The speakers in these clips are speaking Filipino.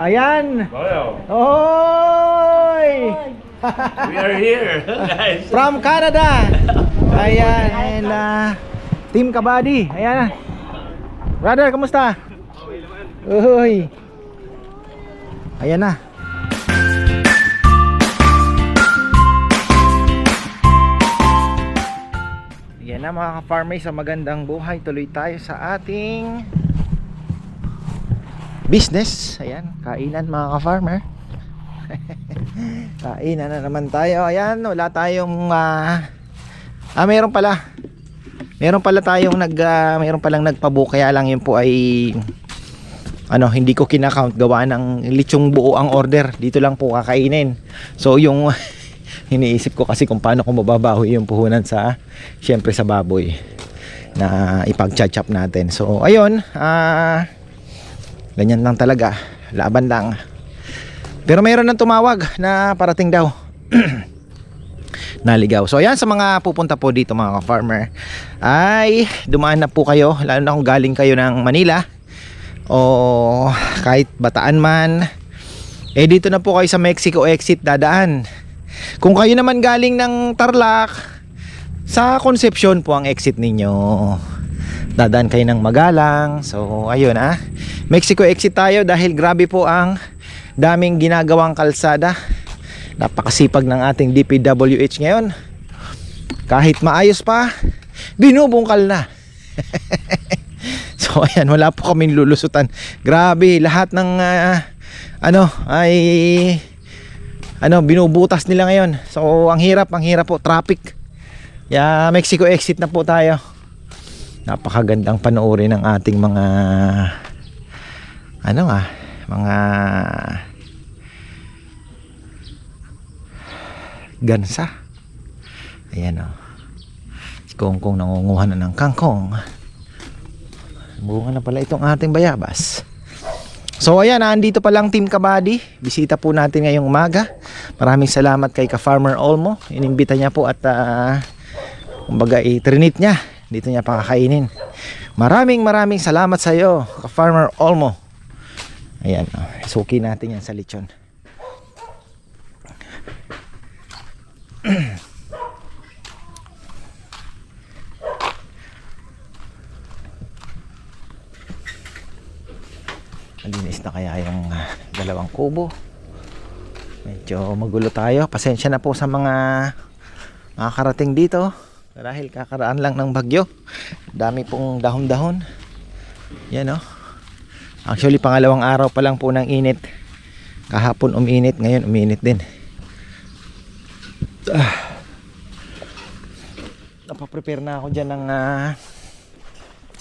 Ayan. Well, Oy! we are here, guys. From Canada. Ayan. And uh, Team Kabady. Ayan. Brother, kamusta? Uy. Ayan na. Yan na mga ka-farmers sa magandang buhay. Tuloy tayo sa ating business. Ayan, kainan mga ka-farmer. kainan na naman tayo. Ayan, wala tayong ah, ah meron pala. Meron pala tayong nag ah, meron palang nagpabook kaya lang yun po ay ano, hindi ko kinakount gawa ng lechong buo ang order. Dito lang po kakainin. So yung iniisip ko kasi kung paano ko mababawi yung puhunan sa syempre sa baboy na ipag-chop natin. So ayun, ah ganyan lang talaga. Laban lang. Pero mayroon nang tumawag na parating daw. naligaw. So ayan sa mga pupunta po dito mga farmer ay dumaan na po kayo lalo na kung galing kayo ng Manila o kahit Bataan man eh dito na po kayo sa Mexico exit dadaan. Kung kayo naman galing ng Tarlac sa Concepcion po ang exit ninyo. Dadaan kayo ng Magalang. So ayun ah. Mexico exit tayo dahil grabe po ang daming ginagawang kalsada. Napakasipag ng ating DPWH ngayon. Kahit maayos pa binubungkal na. So ayan wala po kaming lulusutan. Grabe lahat ng ah, ano ay ano binubutas nila ngayon. So ang hirap ang hirap po. Traffic. Ya Mexico exit na po tayo napakagandang panoorin ng ating mga ano ah mga gansa. Ayan o. Si Kongkong nangunguha na ng kangkong. Bunga na pala itong ating bayabas. So ayan, andito pa lang Team Kabady. Bisita po natin ngayong umaga. Maraming salamat kay Ka-Farmer Olmo. Inimbita niya po at uh, kumbaga i-trinit niya. Dito niya pakakainin. Maraming maraming salamat sa iyo, Ka-Farmer Olmo. Ayan, oh. suki natin yan sa lechon. Malinis na kaya yung ah, dalawang kubo. Medyo magulo tayo. Pasensya na po sa mga makakarating dito. Dahil kakaraan lang ng bagyo. Dami pong dahon-dahon. Yan oh. Actually pangalawang araw pa lang po ng init. Kahapon uminit, ngayon uminit din. Ah. Napaprepare na ako dyan ng ah,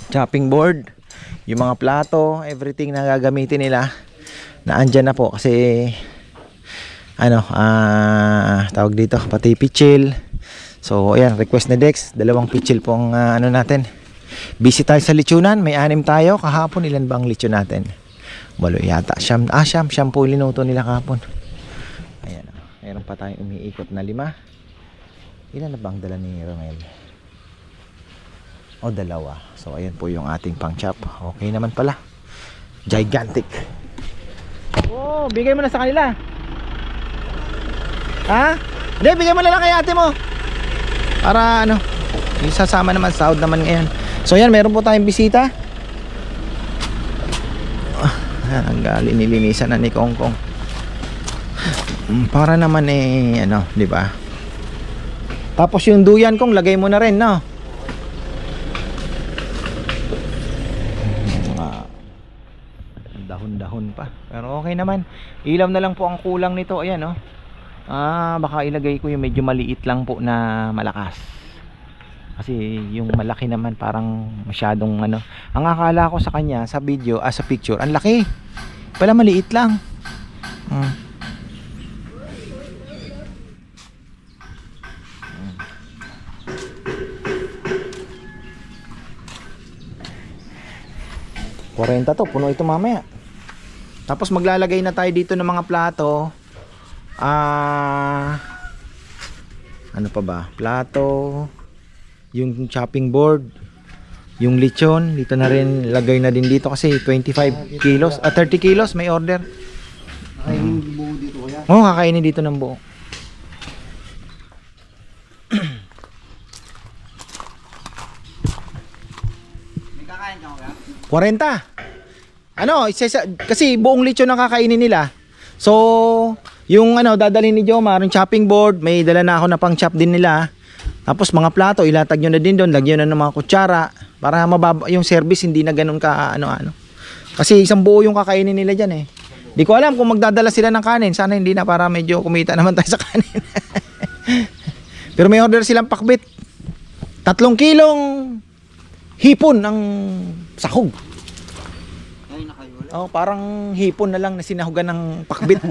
chopping board yung mga plato, everything na gagamitin nila na andyan na po kasi ano, ah tawag dito, pati pichil. So, ayan, request na Dex, dalawang pichil pong ah, ano natin. Busy tayo sa lechonan, may anim tayo. Kahapon, ilan ba ang lechon natin? Walo yata. Siyam, ah, siyam, siyam po linuto nila kahapon. Ayan, ah, meron pa tayong umiikot na lima. Ilan na bang dala ni Romel? O dalawa. So ayan po yung ating pang chop. Okay naman pala. Gigantic. Oh, bigay mo na sa kanila. Ha? Hindi, bigay mo na lang kay ate mo. Para ano, isasama naman sahod naman ngayon. So ayan, meron po tayong bisita. Ah, ang gali nilinisan na ni Kong Kong. Mm, Para naman eh, ano, di ba? Tapos yung duyan kong lagay mo na rin, no? mga dahon-dahon pa. Pero okay naman. Ilaw na lang po ang kulang nito. Ayan, oh. Ah, baka ilagay ko yung medyo maliit lang po na malakas. Kasi yung malaki naman parang masyadong ano. Ang akala ko sa kanya sa video, ah, sa picture, ang laki. Pala maliit lang. Hmm. Hmm. 40 to, puno ito mamaya. Tapos maglalagay na tayo dito ng mga plato. Ah Ano pa ba? Plato, yung chopping board, yung lechon, dito na rin lagay na din dito kasi 25 kilos, ah 30 kilos may order. Kakainin yung buo dito kuya. Oo, kakainin dito ng buo. May kakain ka kuya? 40. Ano, isesa, kasi buong lechon ang kakainin nila. So, yung ano, dadalhin ni Jomar, yung chopping board, may dala na ako na pang chop din nila. Tapos mga plato, ilatag nyo na din doon, lagyan na ng mga kutsara para mababa yung service hindi na ganun ka ano-ano. Kasi isang buo yung kakainin nila diyan eh. Di ko alam kung magdadala sila ng kanin, sana hindi na para medyo kumita naman tayo sa kanin. Pero may order silang pakbit. Tatlong kilong hipon ng sahog. Oh, parang hipon na lang na sinahugan ng pakbit.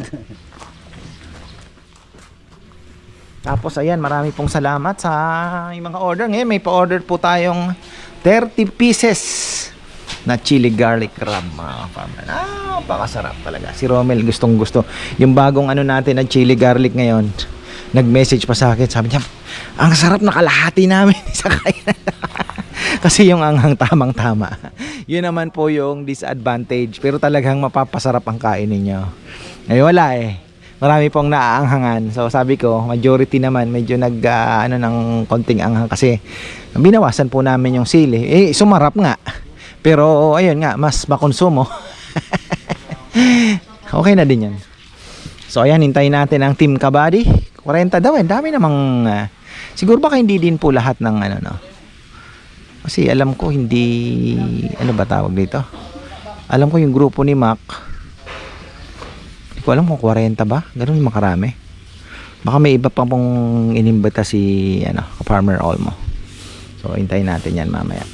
Tapos ayan, marami pong salamat sa mga order. Ngayon may pa-order po tayong 30 pieces na chili garlic crab mga farmer. Ah, pakasarap talaga. Si Romel gustong gusto. Yung bagong ano natin na chili garlic ngayon, nag-message pa sa akin. Sabi niya, ang sarap na kalahati namin sa kainan. Kasi yung anghang tamang tama. Yun naman po yung disadvantage. Pero talagang mapapasarap ang kain ninyo. Eh wala eh. Marami pong naaanghangan. So sabi ko, majority naman medyo nag ah, ano ng konting anghang kasi binawasan po namin yung sili. Eh sumarap nga. Pero ayun nga, mas makonsumo. okay na din yan. So ayan, hintayin natin ang Team Kabady. 40 daw eh. Dami namang ah, siguro baka hindi din po lahat ng ano no. Kasi alam ko hindi ano ba tawag dito? Alam ko yung grupo ni Mac. Hindi ko alam kung 40 ba. Ganun yung makarami. Baka may iba pa pong inimbita si ano, Farmer Olmo. So hintayin natin yan mamaya.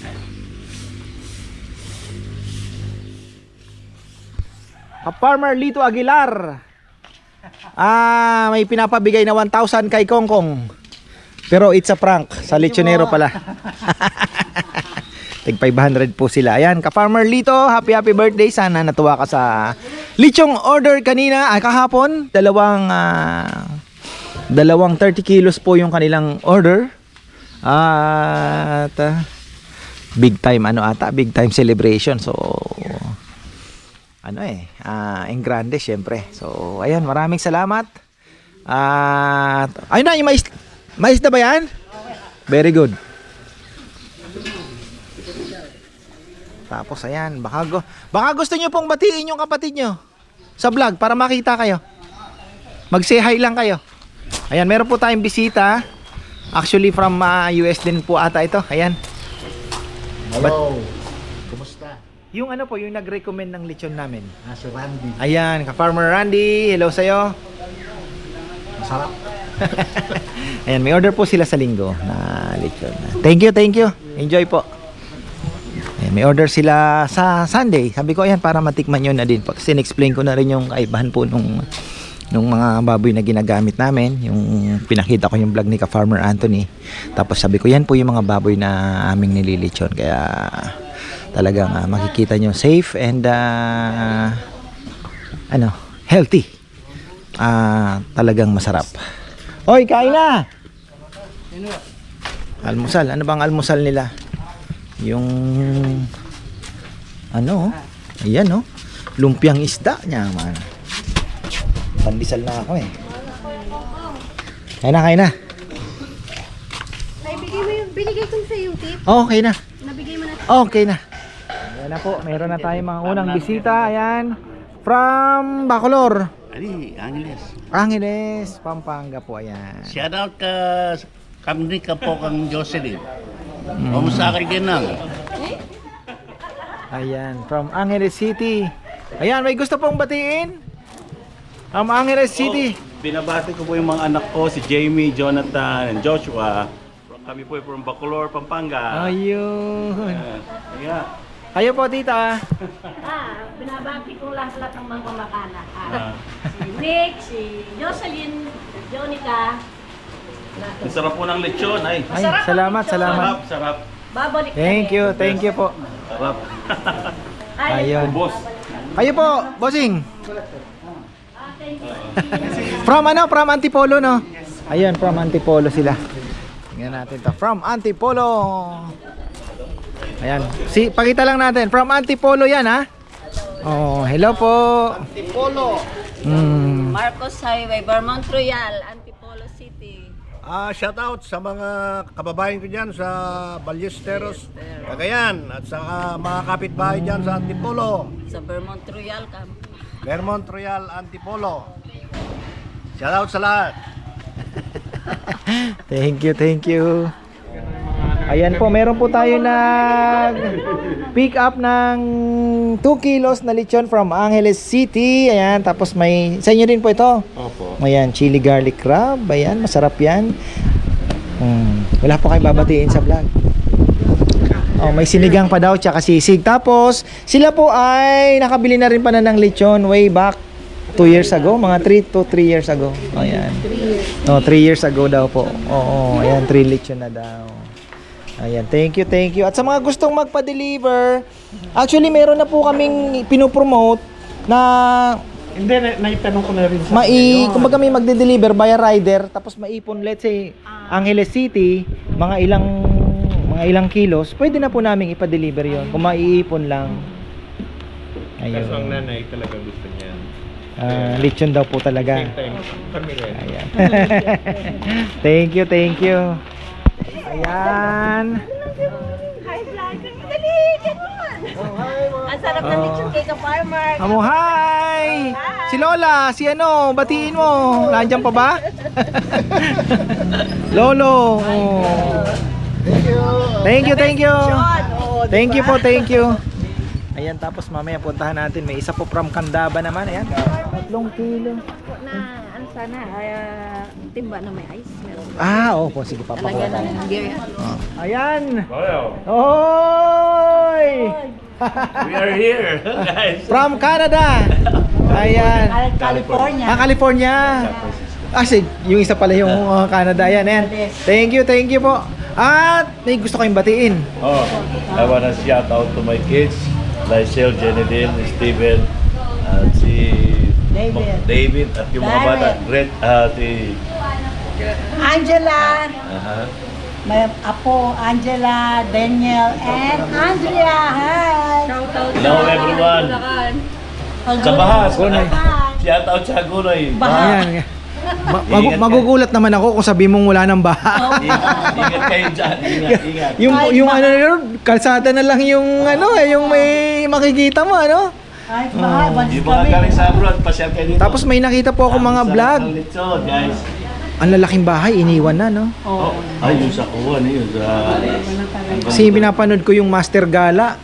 Farmer Lito Aguilar. Ah, may pinapabigay na 1,000 kay Kongkong. Pero it's a prank. Sa lechonero pala. Tig 500 po sila. Ayan, ka-farmer Lito, happy happy birthday. Sana natuwa ka sa lichong order kanina, ay kahapon. Dalawang ah, dalawang 30 kilos po yung kanilang order. At ah, big time ano ata, big time celebration. So ano eh, ah, en grande syempre. So ayan, maraming salamat. At ayun na yung mais. Mais na ba yan? Very good. Tapos ayan, baka, gu- baka gusto nyo pong batiin yung kapatid nyo sa vlog para makita kayo. Mag-say hi lang kayo. Ayan, meron po tayong bisita. Actually from ah, US din po ata ito. Ayan. Hello. Kumusta? Yung ano po, yung nag-recommend ng lechon namin. Ah, si Randy. Ayan, ka-farmer Randy. Hello sa'yo. Masarap. Ayan, may order po sila sa linggo na lechon. Thank you, thank you. Enjoy po. Ayan, may order sila sa Sunday. Sabi ko, ayan, para matikman nyo na din. Kasi explain ko na rin yung kaibahan po nung, nung mga baboy na ginagamit namin. Yung pinakita ko yung vlog ni ka-farmer Anthony. Tapos sabi ko, yan po yung mga baboy na aming nililechon. Kaya talagang ah, makikita nyo safe and ah, ano, healthy. Ah, talagang masarap. Oy, kain na! Almusal. Ano bang almusal nila? Yung ano? oh. Ayan oh. Lumpiang isda niya man. Pandisal na ako eh. Kain na, kain na. Ay, bigay mo yung, binigay ko sa yung tip. Oh, okay na. Nabigay mo na. Okay na. Ayan na po. Meron na tayong mga unang bisita. Ayan. From Bacolor. Ali, Angeles. Angeles, Pampanga po. Ayan. Shout out ka kami ka po kang Jocelyn. Kamusta ka ginang? Ayan, from Angeles City. Ayan, may gusto pong batiin? From Angeles City. Binabati ko po yung mga anak ko, si Jamie, Jonathan, and Joshua. Kami po ay from Bacolor, Pampanga. Ayun. Ayan. Kayo po, tita. Ah, binabati ko lahat-lahat ng mga kamag-anak. Ah. Ah, si Nick, si Jocelyn, Jonica. Ang sarap po ng lechon. Ay, Ay, salamat, salamat. sarap, sarap. Babalik Thank you, thank you po. Sarap. Ayun. Boss. Kayo po, bossing. From ano? From Antipolo, no? Ayun, from Antipolo sila. Tingnan natin to. From Antipolo. Ayan. Si, pakita lang natin. From Antipolo yan, ha? Oh, hello po. Antipolo. Mm. Marcos Highway, Vermont Royal, Antipolo Ah, shout out sa mga kababayan ko diyan sa Ballesteros, Cagayan at sa ah, mga kapitbahay diyan sa Antipolo, Sa Vermont Royal Campus. Vermont Royal Antipolo. Shout out sa lahat. Thank you, thank you. Ayan po, meron po tayo nag pick up ng 2 kilos na lechon from Angeles City. Ayan, tapos may sa inyo din po ito. Opo. Ayan, chili garlic crab. Ayan, masarap yan. Hmm, wala po kayo babatiin sa vlog. Oh, may sinigang pa daw tsaka sisig. Tapos, sila po ay nakabili na rin pa na ng lechon way back 2 years ago, mga 3 to 3 years ago. Ayan. Oh, 3 years ago daw po. Oo, ayan, 3 lechon na daw. Ayan, thank you, thank you. At sa mga gustong magpa-deliver, actually meron na po kaming pinopromote na Hindi, na, naitanong ko na rin sa mai kumbaga may magde-deliver via rider tapos maipon let's say Angeles City mga ilang mga ilang kilos pwede na po namin ipa-deliver yon kung maiipon lang. Ayun. Kaso ang nanay talaga gusto niya. Ah, lechon daw po talaga. Same time, kami rin. ayan. Thank you thank you ayan Hi, vlogger! Madali! Ganun! Ang sarap ng lechon cake ka, farmer! Amo, hi! Si Lola, si ano, batiin mo. Nandiyan pa ba? Lolo. Oh. Thank you, thank you. Thank you po, thank you. Ayan, tapos mamaya puntahan natin. May isa po from Candaba naman. Ayan. Tatlong kilo. Na, sana, uh, timba na may ice. Meron. Ah, opo. Sige, papakuha Talagyan tayo. ng beer. Ayan. Hello. Oy! We are here, guys. from Canada. Ayan. California. Ah, California. Ah, si, yung isa pala yung uh, Canada. Ayan, ayan. Thank you, thank you po. At may gusto kayong batiin. Oh, I wanna shout out to my kids, Lysel, Jenedin, Steven, at si David. At yung mga bata, Red, ah, si Angela, aha. may apo, Angela, Daniel, and Andrea. Hi! Hello everyone. Sa Bahas. Shout out sa Hagunoy. Ayan. Ma- magu- magugulat naman ako kung sabi mong wala ng baha. Ingat, ingat kayo dyan. Ingat, ingat. yung yung ano yun, kalsada na lang yung ano eh, yung may makikita mo ano. Ay, bahay, walis Yung mga kami. galing sa abroad, pasyal kayo dito. Tapos may nakita po ako mga Ang vlog. ng lechon, guys. Ang lalaking bahay iniwan na no. Oh, ay, yung sa kuha na yun. Sa... Kasi pinapanood ko yung Master Gala.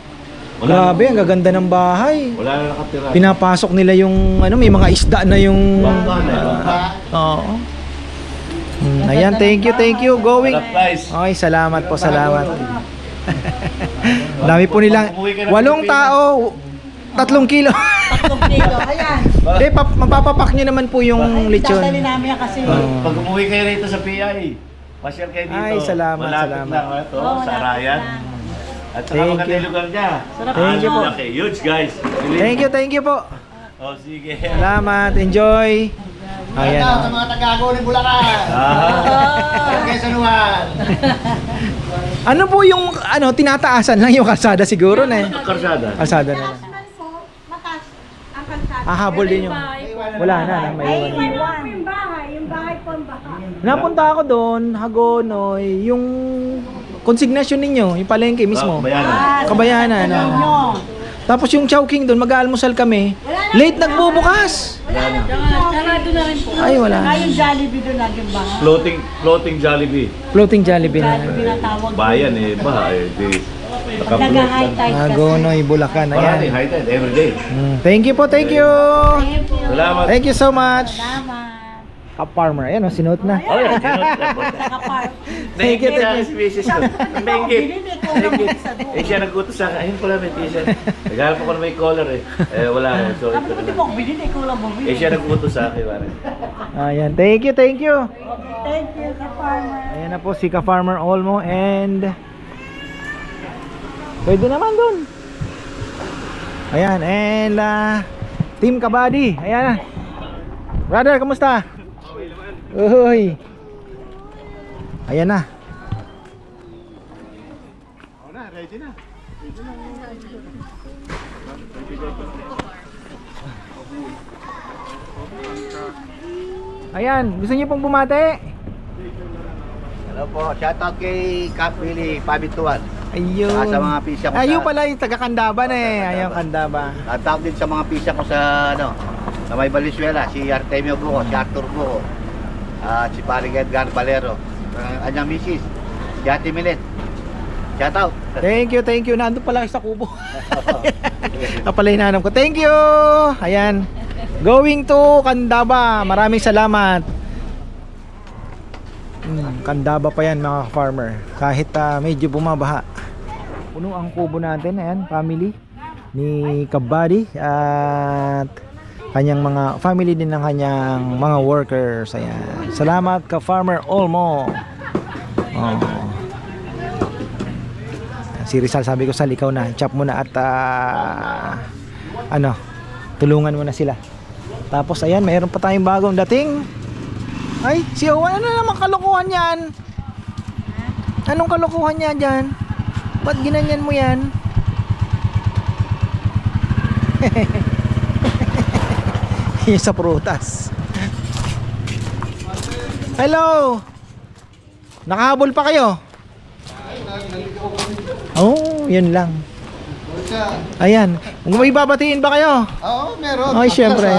Wala Grabe, ang gaganda ng bahay. Wala na nakatira. Pinapasok nila yung ano, may mga isda na yung Bangka na, bangka. Oo. Hmm, ayan, thank you, thank you. Going. Okay, salamat po, salamat. Dami po nilang walong tao, tatlong kilo. Tatlong kilo. Ayan. Hindi, pap- mapapapak nyo naman po yung lechon. Dadali namin yan kasi. Oo. Pag umuwi kayo rito sa PI, pasyal kayo dito. Ay, salamat, Malapit salamat. lang ito, sa Arayan. At saka Thank maganda you. yung lugar niya. Thank you po. Okay, huge guys. Thank you, thank you po. Oh, sige. Salamat, enjoy. Ayan. Sa oh. mga taga-agaw ni Bulacan. Ah, sa Nuwan. Ano po yung ano tinataasan lang yung kalsada siguro na eh. karsada. Kalsada na lang. Mataas ang kalsada. Ah, habol din yung wala na, na may iwan. Yung bahay, yung bahay po ang baha. Napunta ako doon, Hagonoy, yung konsignasyon ninyo, yung palengke mismo. Bayanan. Kabayanan. Ano no? Tapos yung Chowking doon, mag-aalmusal kami. Late nagbubukas. Sarado na rin po. Ay, wala. Saka yung Jollibee doon laging bahay. Floating, floating Jollibee. Floating Jollibee na. Jollibee na tawag. Bayan eh, baha eh. Di, Pag nag-high tide kasi. Hagonoy, Bulacan. Marami, Ayan. high tide, every day. Mm, Thank you po, thank you. Salamat. Thank you so much. Tama. Ka-farmer. Ayan, oh, sinuot na. Oh, yeah. Nakapar. Thank you, thank you. species ko. Bengit. Bengit. Eh, siya nag-utos sa akin. Ayun pala, may t-shirt. Naghanap ako na may collar eh. Eh, wala eh. So, Sabi ito ko, na di lang. mo ako binili, ikaw lang bumili. Eh, siya nag-utos sa akin, pare. Ayan, thank you, thank you. Thank you, ka-farmer. Ayan na po si Ka-Farmer Olmo and pwede naman dun. Ayan, and uh, Team Kabady. Ayan na. Brother, kamusta? Uy. Ayan na. Oh na, ready na. Ayan, gusto niyo pong bumate? Hello po, shout out kay Cap Pabituan. Ayun. Ah, sa mga pisya ko. Ayun pala yung taga Kandaban oh, eh. Ayun Kandaba. Shout out din sa mga pisya ko sa ano, sa may Valenzuela, si Artemio Buco, si Arthur Buco at si Paring Edgar Valero, ang anyang misis, si Ate Milet. Shoutout. Thank you, thank you. Nandun pala sa kubo. Kapala hinanap ko. Thank you. Ayan. Going to Kandaba. Maraming salamat. Hmm, Kandaba pa yan mga farmer. Kahit ah, medyo bumabaha. Puno ang kubo natin. Ayan, family ni Kabady at kanyang mga family din ng kanyang mga workers. Ayan. Salamat ka Farmer Olmo. Oh. Si Rizal sabi ko sa ikaw na, chop mo na at ah, ano, tulungan mo na sila. Tapos ayan, mayroon pa tayong bagong dating. Ay, si Owen, ano naman kalokohan yan? Anong kalokohan niya dyan? Ba't ginanyan mo yan? Yung sa prutas. Hello! Nakahabol pa kayo? Oh, yun lang. Ayan. May babatiin ba kayo? Oo, meron. Ay, syempre.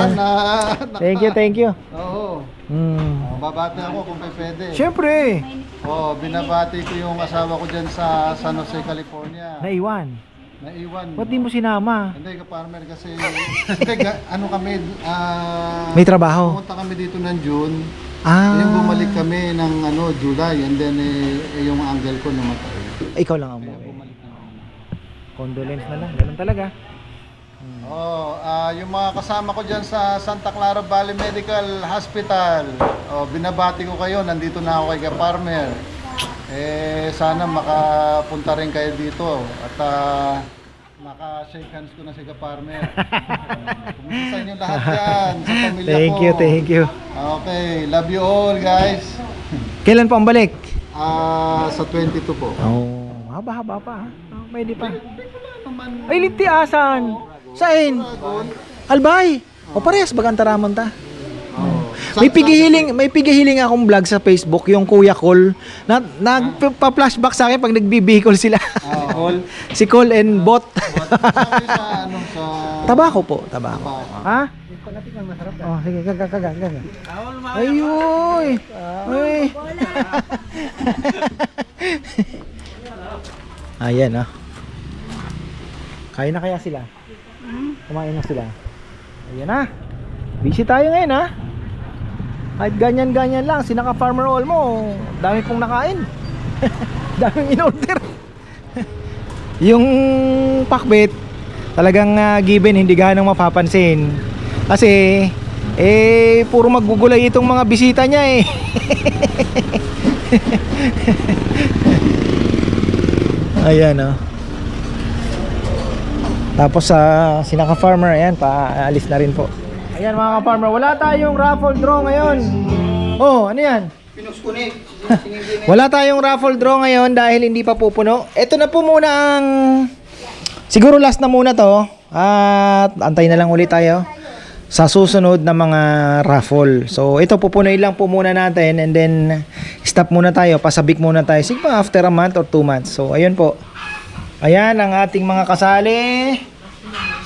Thank you, thank you. Oo. Oh, babati ako kung may pwede. Syempre. Oh, binabati ko yung asawa ko dyan sa San Jose, California. Naiwan. Naiwan. Ba't di mo sinama? Hindi ka farmer kasi hindi ga- ano kami ah May trabaho. Pumunta kami dito ng June. Ah. Yung bumalik kami ng ano July and then eh, eh, yung uncle ko namatay. Ikaw lang ang umuwi. Condolence na lang. Ganun talaga. Oh, ah yung mga kasama ko diyan sa Santa Clara Valley Medical Hospital. Oh, binabati ko kayo. Nandito na ako kay Farmer. Eh sana makapunta rin kayo dito at ah, maka-shake hands ko na si Farmer. Kumusta sa inyo lahat yan sa pamilya Thank ko. you, thank you. Okay, love you all guys. Kailan pa ang balik? Ah, sa 22 po. Oh, haba-haba pa. ha? Oh, may di pa. Ay, liti asan? Sain? Albay. O parehas bagang taraman ta. May pigihiling, may pigihiling akong vlog sa Facebook, yung Kuya Col. Na, nagpa-flashback sa akin pag nagbibihikol sila. si Col and Bot. Sabi sa ano sa tabako po, tabako. Ha? Oh, sige, gaga, gaga, gaga. Ayuy! Ay! Ayan ah. Kain na kaya sila? Kumain na sila. Ayan na. Busy tayo ngayon ha. Kahit ganyan-ganyan lang, sinaka farmer all mo, dami kong nakain. Daming in-order. yung pakbet, talagang ah, given, hindi ganang mapapansin. Kasi, eh, puro magugulay itong mga bisita niya eh. Ayan oh. Tapos sa sinaka farmer, ayan, paalis na rin po. Ayan mga ka-farmer, wala tayong raffle draw ngayon. Oh, ano yan? wala tayong raffle draw ngayon dahil hindi pa pupuno. Ito na po muna ang siguro last na muna to. At antay na lang ulit tayo sa susunod na mga raffle. So ito pupunoy lang po muna natin and then stop muna tayo, pasabik muna tayo. Sigma after a month or two months. So ayun po. Ayan ang ating mga kasali.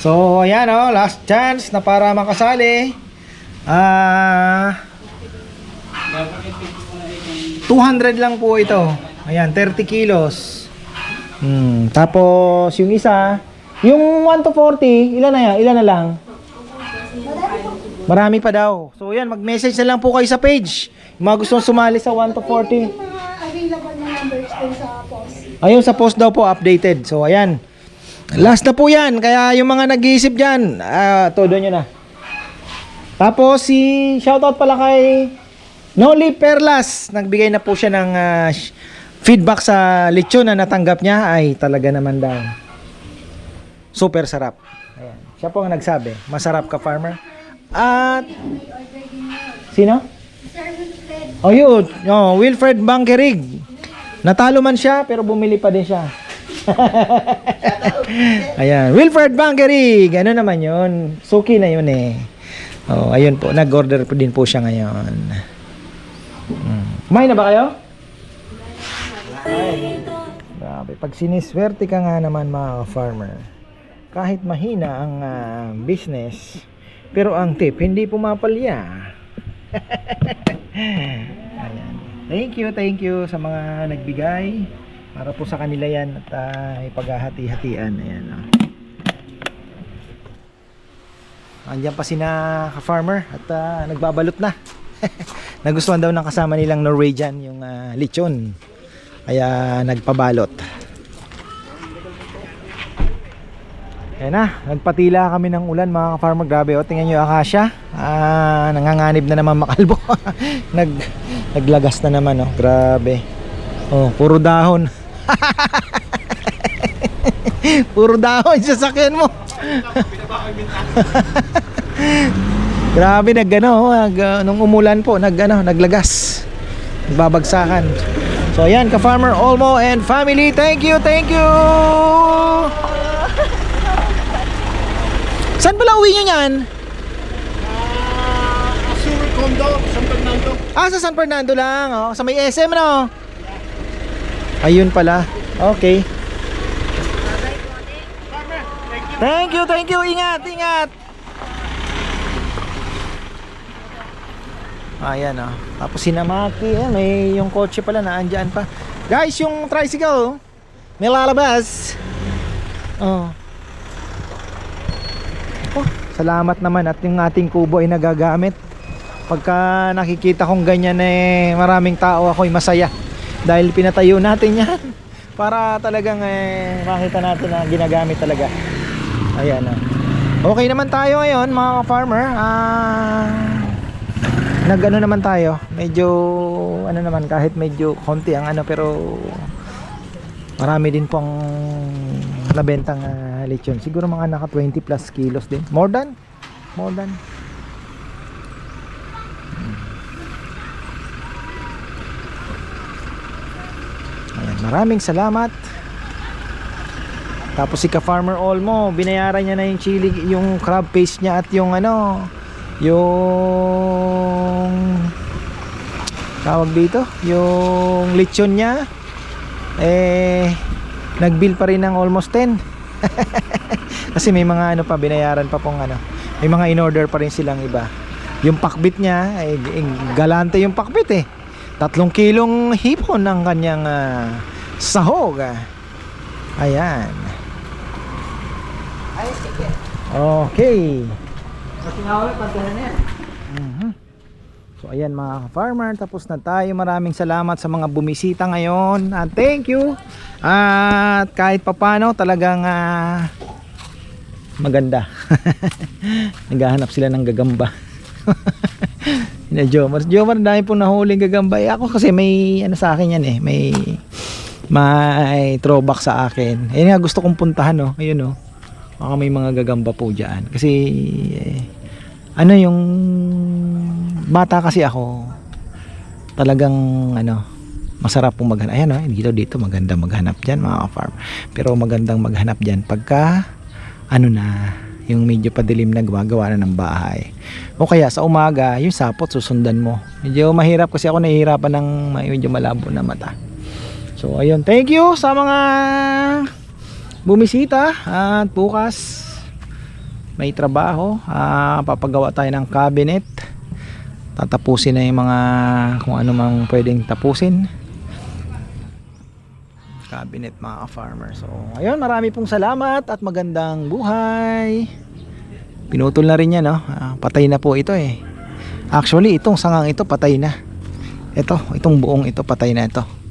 So ayan oh, last chance na para makasali. Ah 200 lang po ito. Ayan, 30 kilos. Hmm, tapos yung isa, yung 1 to 40, ilan na yan? Ilan na lang? Marami pa daw. So yan, mag-message na lang po kayo sa page. Yung mga gustong sumali sa 1 to 40. available na numbers sa post. Ayun sa post daw po updated. So ayan. Last na po 'yan. Kaya yung mga nag-iisip diyan, ah todo nyo na. Tapos si shoutout pala kay Noli Perlas. Nagbigay na po siya ng sh- feedback sa lechon na natanggap niya ay talaga naman daw. Super sarap. Ayan. Siya po ang nagsabi. Masarap ka farmer. At Sino? Oh, yun. Oh, Wilfred Bangkerig. Natalo man siya, pero bumili pa din siya. Ayan. Wilfred Bangkerig. Ano naman yun? Suki na yun eh. Oh, ayun po, nag-order po din po siya ngayon. Mm. Kumain na ba kayo? Ay, grabe. Pag siniswerte ka nga naman mga farmer, kahit mahina ang ah, business, pero ang tip, hindi pumapalya. Ayan. Thank you, thank you sa mga nagbigay. Para po sa kanila yan at ah, ipaghahati-hatian. Ayan. Oh. Andiyan pa si na ka-farmer at ah, nagbabalot na. Nagustuhan daw ng kasama nilang Norwegian yung ah, lechon. Kaya nagpabalot. Ayan na, nagpatila kami ng ulan mga ka-farmer. Grabe, o tingnan nyo akasya. Ah, nanganganib na naman makalbo. Nag, naglagas na naman, oh. Grabe. Oh, puro dahon. puro dahon sa sakyan mo. Grabe nag ano, nag, uh, nung umulan po, nag ano, naglagas. Nagbabagsakan. So ayan, ka-farmer Olmo and family, thank you, thank you. Saan pala uwi nyo yan? Azul Condo, San Fernando. Ah, sa San Fernando lang. Oh, sa may SM, no? Ayun pala. Okay. Thank you, thank you. Ingat, ingat. Ayan, oh. Tapos sinamaki. Eh, may yung kotse pala na andyan pa. Guys, yung tricycle. May lalabas. Oh. Oh, salamat naman at yung ating kubo ay nagagamit. Pagka nakikita kong ganyan eh maraming tao ako'y masaya dahil pinatayo natin yan para talagang eh, makita natin na ginagamit talaga. Ayan oh. Okay naman tayo ngayon mga farmer. Ah nagano naman tayo. Medyo ano naman kahit medyo konti ang ano pero marami din pong nabentang uh, lechon. Siguro mga naka 20 plus kilos din. More than? More than. Maraming salamat. Tapos si ka-farmer Olmo, binayaran niya na yung chili, yung crab paste niya at yung ano, yung tawag dito, yung lechon niya eh nagbill pa rin ng almost 10. Kasi may mga ano pa binayaran pa pong ano. May mga in-order pa rin silang iba. Yung pakbit niya, eh, eh, galante yung pakbit eh. Tatlong kilong hipon ng kanyang ah, sahog. ah. Ayan. Okay. Mhm. So ayan mga farmer, tapos na tayo. Maraming salamat sa mga bumisita ngayon. At thank you. At kahit papano talagang ah, maganda. Naghahanap sila ng gagamba. na Jomar. Jomar, dahil po nahuling gagamba. Eh, ako kasi may ano sa akin yan eh. May may throwback sa akin. Ayun nga gusto kong puntahan no. Ayun no. Baka may mga gagamba po dyan. Kasi eh, ano yung bata kasi ako talagang ano masarap pong maghanap. Ayan oh, dito dito maganda maghanap diyan mga farm. Pero magandang maghanap diyan pagka ano na yung medyo padilim na gumagawa na ng bahay. O kaya sa umaga, yung sapot susundan mo. Medyo mahirap kasi ako nahihirapan ng medyo malabo na mata. So ayun, thank you sa mga bumisita at bukas may trabaho. Ah, papagawa tayo ng cabinet. Tatapusin na yung mga kung ano mang pwedeng tapusin. Cabinet mga farmer. So, ayun, marami pong salamat at magandang buhay. Pinutol na rin yan, no? Ah, patay na po ito eh. Actually, itong sangang ito patay na. Ito, itong buong ito patay na ito.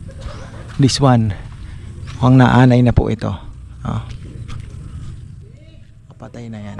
This one. Mukhang naanay na po ito. Oh. Patay na yan.